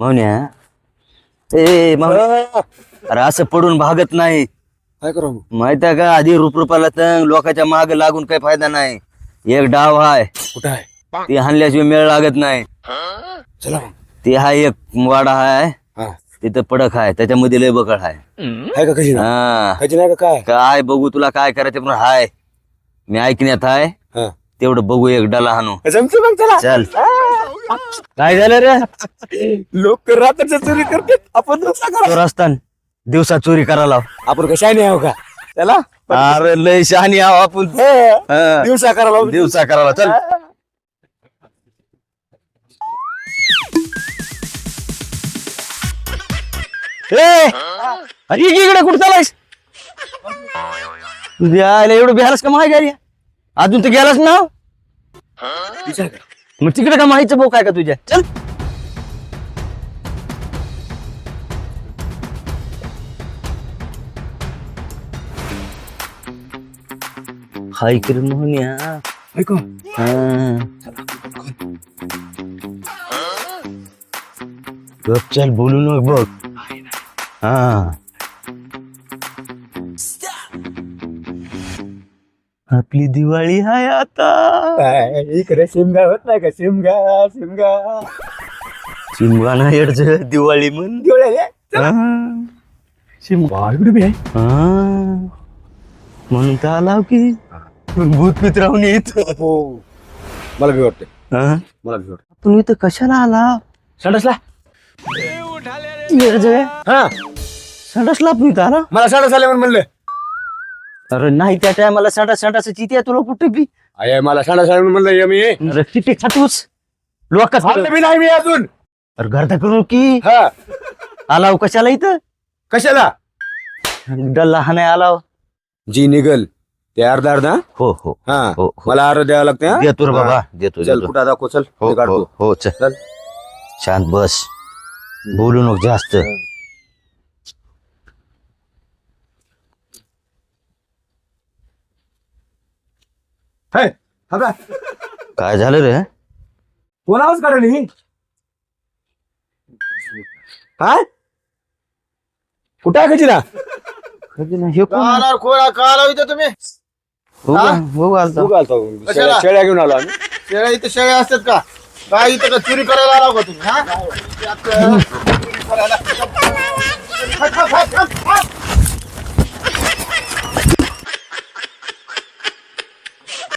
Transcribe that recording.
मावन्या ए मावन्या अरे असं पडून भागत नाही. काय करू? माहीत आहे का आधी रूप रूपाला तंग लोकांच्या माग लागून काही फायदा नाही. एक डाव हाय. कुठं आहे? ती हाणल्याशिवाय मेळ लागत नाही. चला मग. ते हा एक वाडा हाय. हा. तिथं पडक हाय. त्याच्यामध्ये लय बकळ हाय. आहे का हा. काय? काय बघू तुला काय करायचं पण हाय. मी ऐकण्यात हाय. हा. तेवढं बघू एक डाला हाणू जमते मग चला? चल. काय झालं रे? लोक रात्रीच्या चोरी करतात. आपण दिवसा करा. चोर असताना दिवसा चोरी करायला आपण कशा नाही आहो का? चला. अरे लय शहाणी आहो आपण. दिवसा करायला दिवसा करायला. चल. अरे इकडे कुठं चालायस द्यायला एवढं बिहारस का माहिती अजून तर गेलास ना? मग तिकडे का माहिती भाऊ काय का तुझ्या? चल. हाय कर मोहन्या ऐकू. हा. गप चल बोलू नको बघ. हा. आपली दिवाळी हाय आता. इकडे शिमगा होत नाही का? शिमगा शिमगा. शिमगाणा येडच दिवाळी म्हण. डोळ्याले हा. शिमगा. इकडे बी आहे हा. म्हणून तर आला की. भूत मित्राहून येत हो. मला भी वाटते. हा. मला भी वाटते. पण इथं कशाला आला संडासला. येडच हा. संडासला आपण इथं आला? मला संडास आले म्हणून म्हणलं. अरे नाही त्या टायमाला संडास संडास चिती आहे तुला कुठे बी? आहे मला आले म्हणून म्हणलं ये मी. अरे किती खातोस लोक खाल्लं बी नाही मी अजून. अरे गर्दा करू की? हा. आलाव कशाला इथं? कशाला? डल्ला हा नाही आलाव. जी निघल ते अर्धा अर्धा? हो हो. हा. हो हो. मला अर्ध द्यावं लागते हा? देतो रे बाबा. देतो चल देतो. कुठं दाखव चल हो मी हो काढतो. हो चल. चल. शांत बस. बोलू नको जास्त. हे, हा का? काय झालं रे कोणावरच काढली काय कुठं आहे खजिना हे कोण? खोळा तुम्ही हो का? हो आलता. कशाला? शेळ्या- शेळ्या घेऊन आलो आम्ही शेळ्या इथं शेळ्या असतात का काय इथं का चोरी करायला आला का तुम्ही हा? चोरी करायला. थांब, थांब, थांब, थांब.